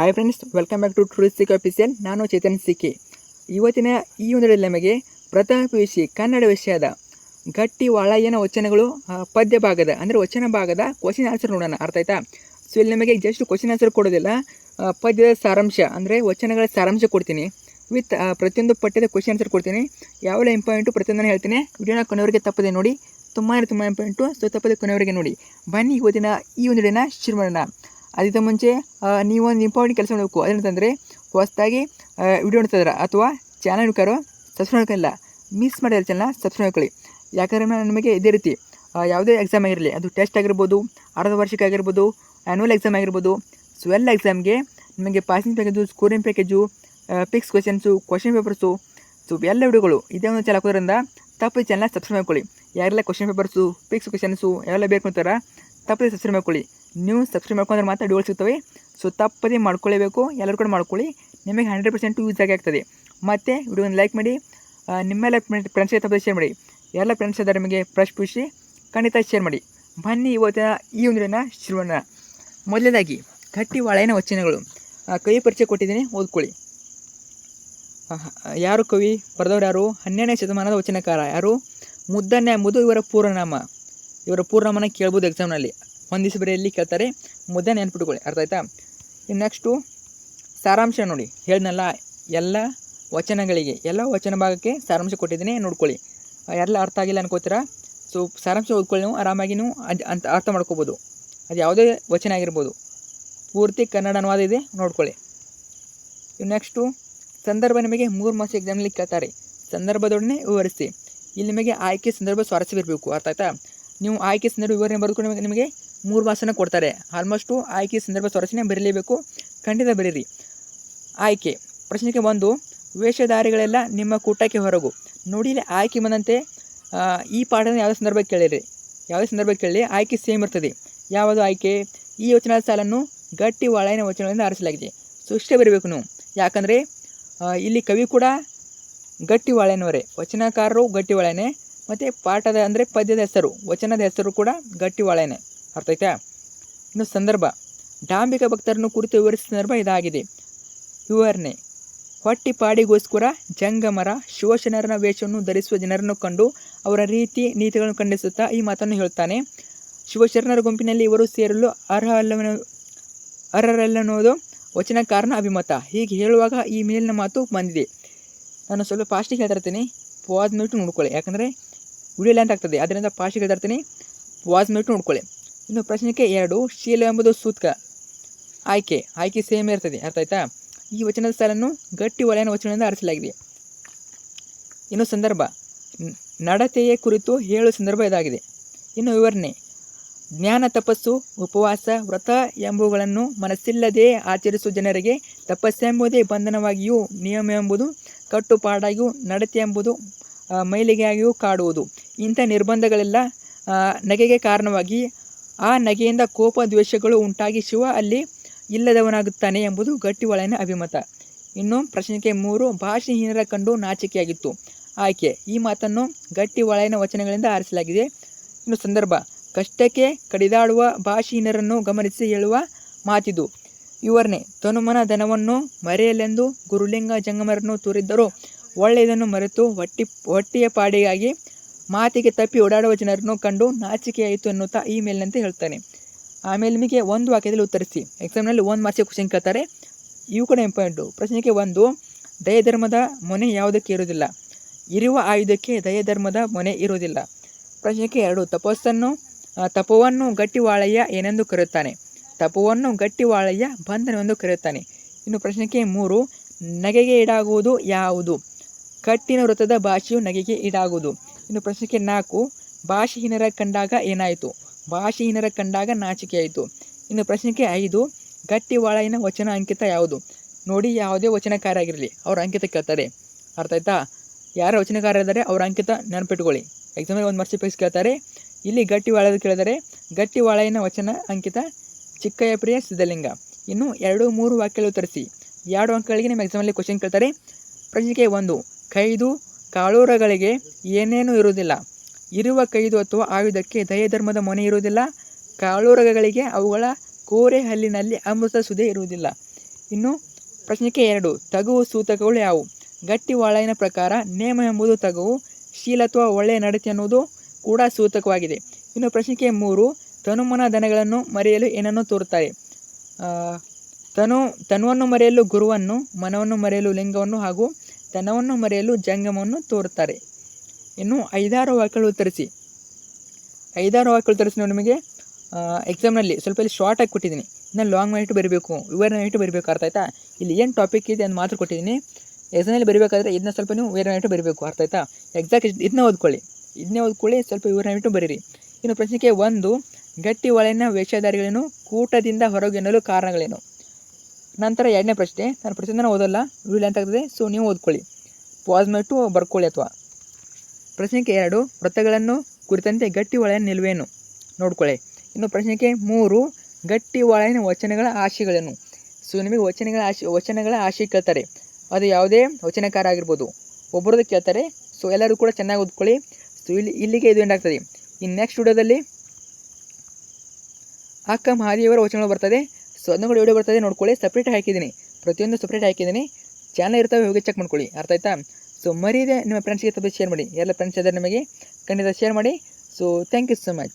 Hi friends welcome back to touristic official ನಾನು ಚೇತನ್ ಸಿಕ್ಕಿ. ಇವತ್ತಿನ ಈ ಒಂದು ನಮಗೆ ಪ್ರಥಮ ಪಿ ಯು ಸಿ ಕನ್ನಡ ವಿಷಯದ ಗಟ್ಟಿ ವಾಳಯ್ಯನ ವಚನಗಳು ಪದ್ಯ ಭಾಗದ, ಅಂದರೆ ವಚನ ಭಾಗದ ಕ್ವಶನ್ ಆನ್ಸರ್ ನೋಡೋಣ, ಅರ್ಥ ಆಯ್ತಾ? ಸೊ ಇಲ್ಲಿ ನಮಗೆ ಜಸ್ಟ್ ಕ್ವಶನ್ ಆನ್ಸರ್ ಕೊಡೋದಿಲ್ಲ. ಪದ್ಯದ ಸಾರಾಂಶ, ಅಂದರೆ ವಚನಗಳ ಸಾರಾಂಶ ಕೊಡ್ತೀನಿ. ವಿತ್ ಪ್ರತಿಯೊಂದು ಪಠ್ಯದ ಕ್ವಶನ್ ಆನ್ಸರ್ ಕೊಡ್ತೀನಿ. ಯಾವೆಲ್ಲ ಇಂಪಾರ್ಟೆಂಟು ಪ್ರತಿಯೊಂದನ್ನು ಹೇಳ್ತೀನಿ. ವಿಡಿಯೋನ ಕೊನೆಯವರಿಗೆ ತಪ್ಪದೆ ನೋಡಿ. ತುಂಬಾ ತುಂಬ ಇಂಪಾರ್ಟೆಂಟು ಸೊ ತಪ್ಪದೆ ಕೊನೆಯವರೆಗೆ ನೋಡಿ. ಬನ್ನಿ ಇವತ್ತಿನ ಈ ಒಂದು ಶುರು ಮಾಡೋಣ ಅದಕ್ಕಿಂತ ಮುಂಚೆ ನೀವು ನೀವೊಂದು ಇಂಪಾರ್ಟೆಂಟ್ ಕೆಲಸ ಮಾಡಬೇಕು. ಅದೇನಂತಂದರೆ ಹೊಸದಾಗಿ ವಿಡಿಯೋ ನೋಡ್ತಿದ್ರೆ ಅಥವಾ ಚಾನಲ್ ಕರೋ ಸಬ್ಸ್ಕ್ರೈಬ್ ಮಾಡ್ಕೊಳ್ಳಿಲ್ಲ. ಮಿಸ್ ಮಾಡಿದ್ರೆ ಚಾನಲ್ ಸಬ್ಸ್ಕ್ರೈಬ್ ಮಾಡ್ಕೊಳ್ಳಿ. ಯಾಕಂದ್ರೆ ನಮಗೆ ಇದೇ ರೀತಿ ಯಾವುದೇ ಎಕ್ಸಾಮ್ ಆಗಿರಲಿ, ಅದು ಟೆಸ್ಟ್ ಆಗಿರ್ಬೋದು, ಅರ್ಧ ವರ್ಷಕ್ಕೆ ಆಗಿರ್ಬೋದು ಆ್ಯನ್ಯುವಲ್ ಎಕ್ಸಾಮ್ ಆಗಿರ್ಬೋದು ಸೊ ಎಲ್ಲ ಎಕ್ಸಾಮ್ಗೆ ನಿಮಗೆ passing package scoring package pics questions question papers so ಎಲ್ಲ ವಿಡಿಯೋಗಳು ಇದೇ ಒಂದು ಚಾನಲ್ ಹಾಕೋದ್ರಿಂದ ತಪ್ಪು ಚಾನಲ್ ಸಬ್ಸ್ಕ್ರೈಬ್ ಮಾಡ್ಕೊಳ್ಳಿ. ಯಾರೆಲ್ಲ ಕ್ವಶನ್ ಪೇಪರ್ಸು ಪಿಕ್ಸ್ ಕ್ವೆಶನ್ಸು ಎಲ್ಲ ಬೇಕು ಅಂತಾರ ತಪ್ಪದೆ ಸಬ್ಸ್ಕ್ರೈಬ್ ಮಾಡ್ಕೊಳ್ಳಿ. ನೀವು ಸಬ್ಸ್ಕ್ರೈಬ್ ಮಾಡ್ಕೊಂಡ್ರೆ ಮಾತ್ರ ಡೋಲ್ ಸಿಗ್ತವೆ. ಸೊ ತಪ್ಪದೇ ಮಾಡ್ಕೊಳ್ಳೇಬೇಕು. ಎಲ್ಲರೂ ಕೂಡ ಮಾಡ್ಕೊಳ್ಳಿ. ನಿಮಗೆ ಹಂಡ್ರೆಡ್ ಪರ್ಸೆಂಟ್ ಯೂಸ್ ಆಗಿ ಆಗ್ತದೆ. ಮತ್ತು ವಿಡಿಯೋನ ಲೈಕ್ ಮಾಡಿ. ನಿಮ್ಮೆಲ್ಲ ಫ್ರೆಂಡ್ಸ್ ತಪ್ಪದೆ ಶೇರ್ ಮಾಡಿ. ಎಲ್ಲ ಫ್ರೆಂಡ್ಸ್ ಇದ್ದಾರೆ ನಿಮಗೆ ಫ್ರೆಶ್ ಖುಷಿ ಖಂಡಿತ ಶೇರ್ ಮಾಡಿ. ಬನ್ನಿ ಇವತ್ತಿನ ಈ ಒಂದು ದಿನ ಶುರುವಣ್ಣ ಮೊದಲನೇದಾಗಿ ಗಟ್ಟಿ ಒಳೆಯನ ವಚನಗಳು ಕವಿ ಪರಿಚಯ ಕೊಟ್ಟಿದ್ದೀನಿ. ಓದ್ಕೊಳ್ಳಿ. ಯಾರು ಕವಿ? ಬರೆದವರು ಯಾರು? ಹನ್ನೆರಡನೇ ಶತಮಾನದ ವಚನಕಾರ ಯಾರು? ಮುದ್ದನ್ನೇ ಎಂಬುದು ಇವರ ಪೂರ್ವನಾಮ. ಇವರ ಪೂರ್ವನಾಮನ ಕೇಳ್ಬೋದು ಎಕ್ಸಾಮ್ನಲ್ಲಿ ಹೊಂದಿಸಿ ಎಲ್ಲಿ ಕೇಳ್ತಾರೆ? ಮುದ್ದೆ ನೆನ್ಪಿಟ್ಕೊಳ್ಳಿ. ಅರ್ಥ ಆಯ್ತಾ? ಇನ್ನು ನೆಕ್ಸ್ಟು ಸಾರಾಂಶ ನೋಡಿ. ಹೇಳ್ದಲ್ಲ ಎಲ್ಲ ವಚನಗಳಿಗೆ, ಎಲ್ಲ ವಚನ ಭಾಗಕ್ಕೆ ಸಾರಾಂಶ ಕೊಟ್ಟಿದ್ದೀನಿ, ನೋಡ್ಕೊಳ್ಳಿ. ಎಲ್ಲ ಅರ್ಥ ಆಗಿಲ್ಲ ಅನ್ಕೋತೀರ? ಸೊ ಸಾರಾಂಶ ಓದ್ಕೊಳ್ಳಿ ನೀವು, ಆರಾಮಾಗಿ ನೀವು ಅಂತ ಅರ್ಥ ಮಾಡ್ಕೋಬೋದು. ಅದು ಯಾವುದೇ ವಚನ ಆಗಿರ್ಬೋದು. ಪೂರ್ತಿ ಕನ್ನಡ ಅನುವಾದ ಇದೆ, ನೋಡ್ಕೊಳ್ಳಿ. ಇನ್ನು ನೆಕ್ಸ್ಟು ಸಂದರ್ಭ ನಿಮಗೆ ಮೂರು ಮಾಸ ಎಕ್ಸಾಮ್ನಲ್ಲಿ ಕೇಳ್ತಾರೆ. ಸಂದರ್ಭದೊಡನೆ ವಿವರಿಸಿ. ಇಲ್ಲಿ ನಿಮಗೆ ಆಯ್ಕೆ ಸಂದರ್ಭ ಸ್ವಾರಸ್ಯವಿರಬೇಕು, ಅರ್ಥ ಆಯ್ತಾ? ನೀವು ಆಯ್ಕೆ ಸಂದರ್ಭ ವಿವರಣೆ ಬರೆದುಕೊಂಡು ನಿಮಗೆ ಮೂರು ಮಾಸನ ಕೊಡ್ತಾರೆ. ಆಲ್ಮೋಸ್ಟು ಆಯ್ಕೆ ಸಂದರ್ಭ ಸ್ವರಚನೆ ಬರೀಲೇಬೇಕು. ಖಂಡಿತ ಬರೀರಿ. ಆಯ್ಕೆ. ಪ್ರಶ್ನೆಗೆ ಒಂದು, ವೇಷಧಾರಿಗಳೆಲ್ಲ ನಿಮ್ಮ ಕೂಟಕ್ಕೆ ಹೊರಗು. ನೋಡಿ, ಆಯ್ಕೆ ಬಂದಂತೆ ಈ ಪಾಠನ ಯಾವ ಸಂದರ್ಭಕ್ಕೆ ಕೇಳಿರಿ. ಯಾವುದೇ ಸಂದರ್ಭಕ್ಕೆ ಕೇಳಿ ಆಯ್ಕೆ ಸೇಮ್ ಇರ್ತದೆ. ಯಾವುದು ಆಯ್ಕೆ? ಈ ಯೋಚನಾ ಸಾಲನ್ನು ಗಟ್ಟಿ ಒಳಗಿನ ವಚನಗಳಿಂದ ಆರಿಸಲಾಗಿದೆ. ಸೊ ಇಷ್ಟೇ ಬರೀಬೇಕು ನೀವು. ಯಾಕಂದರೆ ಇಲ್ಲಿ ಕವಿ ಕೂಡ ಗಟ್ಟಿ ವಚನಕಾರರು ಗಟ್ಟಿ ವಾಳೆನೆ ಮತ್ತು ಪಾಠದ, ಅಂದರೆ ಪದ್ಯದ ಹೆಸರು, ವಚನದ ಹೆಸರು ಕೂಡ ಗಟ್ಟಿ ಅರ್ಥ ಆಯ್ತಾ ಇನ್ನು ಸಂದರ್ಭ. ಡಾಂಬಿಕ ಭಕ್ತರನ್ನು ಕುರಿತು ವಿವರಿಸಿದ ಸಂದರ್ಭ ಇದಾಗಿದೆ. ವಿವರಣೆ. ಹೊಟ್ಟಿಪಾಡಿಗೋಸ್ಕರ ಜಂಗಮರ, ಶಿವಶನರನ ವೇಷವನ್ನು ಧರಿಸುವ ಜನರನ್ನು ಕಂಡು ಅವರ ರೀತಿ ನೀತಿಗಳನ್ನು ಖಂಡಿಸುತ್ತಾ ಈ ಮಾತನ್ನು ಹೇಳ್ತಾನೆ. ಶಿವಶರಣರ ಗುಂಪಿನಲ್ಲಿ ಇವರು ಸೇರಲು ಅರ್ಹಲ್ಲವೆನ ಅರ್ಹರಲ್ಲನ್ನುವುದು ವಚನಕಾರನ ಅಭಿಮತ. ಹೀಗೆ ಹೇಳುವಾಗ ಈ ಮೇಲಿನ ಮಾತು ಬಂದಿದೆ. ನಾನು ಸ್ವಲ್ಪ ಫಾಸ್ಟಿಗೆ ಹೇಳ್ತಾ ಇರ್ತೀನಿ ಪಾಸ್ ಮಿನಿಟ್ ನೋಡ್ಕೊಳ್ಳಿ. ಯಾಕಂದರೆ, ವಿಡಿಯೋ ಲೆಂತ್ ಆಗ್ತದೆ. ಅದರಿಂದ ಫಾಸ್ಟಿಗೆ ಹೇಳ್ತಾ ಇರ್ತೀನಿ ಪಾಸ್ ಮಿನಿಟ್ ನೋಡ್ಕೊಳ್ಳಿ. ಇನ್ನು ಪ್ರಶ್ನೆಗೆ ಎರಡು, ಶೀಲ ಎಂಬುದು ಸೂತ್ಕ. ಆಯ್ಕೆ ಆಯ್ಕೆ ಸೇಮ್ ಇರ್ತದೆ, ಅರ್ಥ ಆಯ್ತಾ? ಈ ವಚನದ ಸಾಲನ್ನು ಗಟ್ಟಿ ಒಲೆಯ ವಚನದಿಂದ ಆರಿಸಲಾಗಿದೆ. ಇನ್ನು ಸಂದರ್ಭ ನಡತೆಯ ಕುರಿತು ಹೇಳುವ ಸಂದರ್ಭ ಇದಾಗಿದೆ. ಇನ್ನು ವಿವರಣೆ, ಜ್ಞಾನ, ತಪಸ್ಸು, ಉಪವಾಸ, ವ್ರತ ಎಂಬುವುಗಳನ್ನು ಮನಸ್ಸಿಲ್ಲದೆ ಆಚರಿಸುವ ಜನರಿಗೆ ತಪಸ್ಸೆಂಬುದೇ ಬಂಧನವಾಗಿಯೂ ನಿಯಮ ಎಂಬುದು, ಕಟ್ಟುಪಾಡಾಗಿಯೂ ನಡತೆ ಎಂಬುದು ಮೈಲಿಗೆಯಾಗಿಯೂ ಕಾಡುವುದು. ಇಂಥ ನಿರ್ಬಂಧಗಳೆಲ್ಲ ನಗೆಗೆ ಕಾರಣವಾಗಿ ಆ ನಗೆಯಿಂದ ಕೋಪ ದ್ವೇಷಗಳು ಉಂಟಾಗಿ ಶಿವ ಅಲ್ಲಿ ಇಲ್ಲದವನಾಗುತ್ತಾನೆ ಎಂಬುದು ಗಟ್ಟಿವಾಳನ ಅಭಿಮತ. ಇನ್ನು ಪ್ರಶ್ನೆಗೆ ಮೂರು, ಭಾಷೆಹೀನರ ಕಂಡು ನಾಚಿಕೆಯಾಗಿತ್ತು. ಆಯ್ಕೆ, ಈ ಮಾತನ್ನು ಗಟ್ಟಿ ಒಳಗಿನ ವಚನಗಳಿಂದ ಆರಿಸಲಾಗಿದೆ. ಇನ್ನು ಸಂದರ್ಭ, ಕಷ್ಟಕ್ಕೆ ಕಡಿದಾಡುವ ಭಾಷೆಹೀನರನ್ನು ಗಮನಿಸಿ ಹೇಳುವ ಮಾತಿದು. ವಿವರಣೆ, ತನುಮನ ಧನವನ್ನು ಮರೆಯಲೆಂದು ಗುರುಲಿಂಗ ಜಂಗಮರನ್ನು ತೋರಿದ್ದರೂ ಒಳ್ಳೆಯದನ್ನು ಮರೆತು ಹೊಟ್ಟಿ ಹೊಟ್ಟೆಯ ಪಾಡಿಗಾಗಿ ಮಾತಿಗೆ ತಪ್ಪಿ ಓಡಾಡುವ ಜನರನ್ನು ಕಂಡು ನಾಚಿಕೆಯಾಯಿತು ಎನ್ನುತ್ತಾ ಈ ಮೇಲಿನಂತೆ ಹೇಳ್ತಾನೆ. ಆಮೇಲೆ ನಿಮಗೆ ಒಂದು ವಾಕ್ಯದಲ್ಲಿ ಉತ್ತರಿಸಿ. ಎಕ್ಸಾಮ್ನಲ್ಲಿ ಒಂದು ಮಾರ್ಕ್ಸ್ ಕ್ವಶನ್ ಕೇಳ್ತಾರೆ. ಇವು ಕೂಡ ಇಂಪಾರ್ಟೆಂಟು ಪ್ರಶ್ನೆಗೆ ಒಂದು, ದಯಧರ್ಮದ ಮೊನೆ ಯಾವುದಕ್ಕೆ ಇರುವುದಿಲ್ಲ? ಇರುವ ಆಯುಧಕ್ಕೆ ದಯಧರ್ಮದ ಮೊನೆ ಇರುವುದಿಲ್ಲ. ಪ್ರಶ್ನೆಗೆ ಎರಡು, ತಪಸ್ಸನ್ನು ತಪವನ್ನು ಗಟ್ಟಿವಾಳಯ್ಯ ಏನೆಂದು ಕರೆಯುತ್ತಾನೆ? ತಪವನ್ನು ಗಟ್ಟಿವಾಳಯ್ಯ ಬಂಧನವೆಂದು ಕರೆಯುತ್ತಾನೆ. ಇನ್ನು ಪ್ರಶ್ನೆಗೆ ಮೂರು, ನಗೆಗೆ ಈಡಾಗುವುದು ಯಾವುದು? ಕಟ್ಟಿನ ವೃತ್ತದ ಭಾಷೆಯು ನಗೆಗೆ ಈಡಾಗುವುದು. ಇನ್ನು ಪ್ರಶ್ನೆಗೆ ನಾಲ್ಕು, ಭಾಷೆಹೀನರ ಕಂಡಾಗ ಏನಾಯಿತು? ಭಾಷೆಹೀನರ ಕಂಡಾಗ ನಾಚಿಕೆ ಆಯಿತು. ಇನ್ನು ಪ್ರಶ್ನೆಗೆ ಐದು ಗಟ್ಟಿವಾಳಯನ ವಚನ ಅಂಕಿತ ಯಾವುದು? ನೋಡಿ, ಯಾವುದೇ ವಚನಕಾರ ಆಗಿರಲಿ ಅವ್ರ ಅಂಕಿತ ಕೇಳ್ತಾರೆ. ಅರ್ಥ ಆಯ್ತಾ? ಯಾರ ವಚನಕಾರ ಇದ್ದಾರೆ ಅವ್ರ ಅಂಕಿತ ನೆನಪಿಟ್ಕೊಳ್ಳಿ. ಎಕ್ಸಾಮಲ್ಲಿ ಒಂದು ಮರ್ಸಿ ಪೇಸ್ ಕೇಳ್ತಾರೆ. ಇಲ್ಲಿ ಗಟ್ಟಿ ವಾಳದ ಕೇಳಿದರೆ ಗಟ್ಟಿ ವಾಳೈನ ವಚನ ಅಂಕಿತ ಚಿಕ್ಕಯ್ಯ ಪ್ರಿಯ ಸಿದ್ಧಲಿಂಗ. ಇನ್ನು ಎರಡು, ಮೂರು ವಾಕ್ಯಗಳು ತರಿಸಿ. ಎರಡು ಅಂಕಗಳಿಗೆ ನಿಮ್ಮ ಎಕ್ಸಾಮಲ್ಲಿ ಕ್ವಶನ್ ಕೇಳ್ತಾರೆ. ಪ್ರಶ್ನೆಗೆ ಒಂದು, ಕೈದು ಕಾಳೂರಗಳಿಗೆ ಏನೇನೂ ಇರುವುದಿಲ್ಲ. ಇರುವ ಕೈದು ಅಥವಾ ಆಯುಧಕ್ಕೆ ದಯಧರ್ಮದ ಮೊನೆ ಇರುವುದಿಲ್ಲ. ಕಾಳೂರಗಳಿಗೆ ಅವುಗಳ ಕೋರೆ ಹಲ್ಲಿನಲ್ಲಿ ಅಮೃತ ಸುದೆ ಇರುವುದಿಲ್ಲ. ಇನ್ನು ಪ್ರಶ್ನೆಗೆ ಎರಡು, ತಗುವು ಸೂತಕಗಳು ಯಾವುವು? ಗಟ್ಟಿ ವಾಳೈನ ಪ್ರಕಾರ ನೇಮ ಎಂಬುದು ತಗುವು, ಶೀಲ ಅಥವಾ ಒಳ್ಳೆಯ ನಡತೆ ಅನ್ನುವುದು ಕೂಡ ಸೂತಕವಾಗಿದೆ. ಇನ್ನು ಪ್ರಶ್ನೆಗೆ ಮೂರು, ತನುಮನ ದನಗಳನ್ನು ಮರೆಯಲು ಏನನ್ನು ತೋರುತ್ತಾರೆ? ತನು, ತನುವನ್ನು ಮರೆಯಲು ಗುರುವನ್ನು, ಮನವನ್ನು ಮರೆಯಲು ಲಿಂಗವನ್ನು ಹಾಗೂ ತನವನ್ನು ಮರೆಯಲು ಜಂಗಮವನ್ನು ತೋರುತ್ತಾರೆ. ಇನ್ನು ಐದಾರು ವಾಕ್ಯಗಳು ಉತ್ತರಿಸಿ. ಐದಾರು ವಾಕ್ಯಗಳು ಉತ್ತರಿಸಿ ನೋಡಿ ನಿಮಗೆ. ಎಕ್ಸಾಮ್ನಲ್ಲಿ ಸ್ವಲ್ಪ ಇಲ್ಲಿ ಶಾರ್ಟ್ ಆಗಿ ಕೊಟ್ಟಿದ್ದೀನಿ. ಇನ್ನು ಲಾಂಗ್ ಮಾಡಿಟ್ಟು ಬರಬೇಕು ವಿವರಣೆ ಇಟ್ಟು ಬರಬೇಕು ಅರ್ಥ ಆಯ್ತಾ? ಇಲ್ಲಿ ಏನು ಟಾಪಿಕ್ ಇದೆ ಅಂತ ಮಾತ್ರ ಕೊಟ್ಟಿದ್ದೀನಿ. ಎಕ್ಸಾಮಲ್ಲಿ ಬರಬೇಕಾದ್ರೆ ಇದನ್ನ ಸ್ವಲ್ಪ ನೀವು ವಿವರಣೆ ಇಟ್ಟು ಬರಬೇಕು ಅರ್ಥ ಆಯ್ತಾ? ಎಕ್ಸಾಕ್ಟ್ ಇದನ್ನ ಓದ್ಕೊಳ್ಳಿ. ಇದನ್ನೇ ಓದ್ಕೊಳ್ಳಿ, ಸ್ವಲ್ಪ ವಿವರಣೆ ಇಟ್ಟು ಬರೀರಿ. ಇನ್ನು ಪ್ರಶ್ನೆಗೆ ಒಂದು, ಗಟ್ಟಿ ಒಳೆಯ ವೇಷಧಾರಿಗಳೇನು ಕೂಟದಿಂದ ಹೊರಗೆನ್ನಲು ಕಾರಣಗಳೇನು? ನಂತರ ಎರಡನೇ ಪ್ರಶ್ನೆ ನಾನು ಪ್ರಶ್ನೆ ಓದಲ್ಲ ವಿಡಿಯೋ ಅಂತ ಆಗ್ತದೆ? ಸೊ ನೀವು ಓದ್ಕೊಳ್ಳಿ. ಪಾಸ್ ಮಾಡಿಟ್ಟು ಬರ್ಕೊಳ್ಳಿ ಅಥವಾ? ಪ್ರಶ್ನೆಗೆ ಎರಡು, ವೃತ್ತಗಳನ್ನು ಕುರಿತಂತೆ ಗಟ್ಟಿ ಒಳೆಯ ನಿಲುವೇನು? ನೋಡ್ಕೊಳ್ಳಿ. ಇನ್ನು ಪ್ರಶ್ನೆಗೆ ಮೂರು, ಗಟ್ಟಿ ಒಳೆಯ ವಚನಗಳ ಆಶೆಗಳೇನು ಸೊ ನಿಮಗೆ ವಚನಗಳ ಆಶೆ ವಚನಗಳ ಆಶೆ ಕೇಳ್ತಾರೆ. ಅದು ಯಾವುದೇ ವಚನಕಾರ ಆಗಿರ್ಬೋದು. ಒಬ್ಬರದ್ದು ಕೇಳ್ತಾರೆ. ಸೊ ಎಲ್ಲರೂ ಕೂಡ ಚೆನ್ನಾಗಿ ಓದ್ಕೊಳ್ಳಿ. ಸೊ ಇಲ್ಲಿ, ಇಲ್ಲಿಗೆ ಇದು ಎಂಡಾಗ್ತದೆ ಇನ್ನು ನೆಕ್ಸ್ಟ್ ವಿಡಿಯೋದಲ್ಲಿ ಅಕ್ಕ ಮಹಾದೇವರ ವಚನಗಳು ಬರ್ತದೆ. ಸೊ ಅದನ್ನು ಕೂಡ ವಿಡಿಯೋ ಬರ್ತದೆ, ನೋಡ್ಕೊಳ್ಳಿ. ಸಪ್ರೇಟ್ ಹಾಕಿದ್ದೀನಿ. ಪ್ರತಿಯೊಂದು ಸಪ್ರೇಟ್ ಹಾಕಿದ್ದೀನಿ. ಚಾನಲ್ ಇರ್ತವೆ, ಹೋಗಿ ಚೆಕ್ ಮಾಡ್ಕೊಳ್ಳಿ. ಅರ್ಥ ಆಯ್ತಾ? ಸೊ ಮರೀದೆ ನಿಮ್ಮ ಫ್ರೆಂಡ್ಸ್ಗೆ ತಪ್ಪು ಶೇರ್ ಮಾಡಿ. ಎಲ್ಲ ಫ್ರೆಂಡ್ಸ್ ಇದ್ದಾರೆ ನಿಮಗೆ, ಖಂಡಿತ ಶೇರ್ ಮಾಡಿ. So thank you so much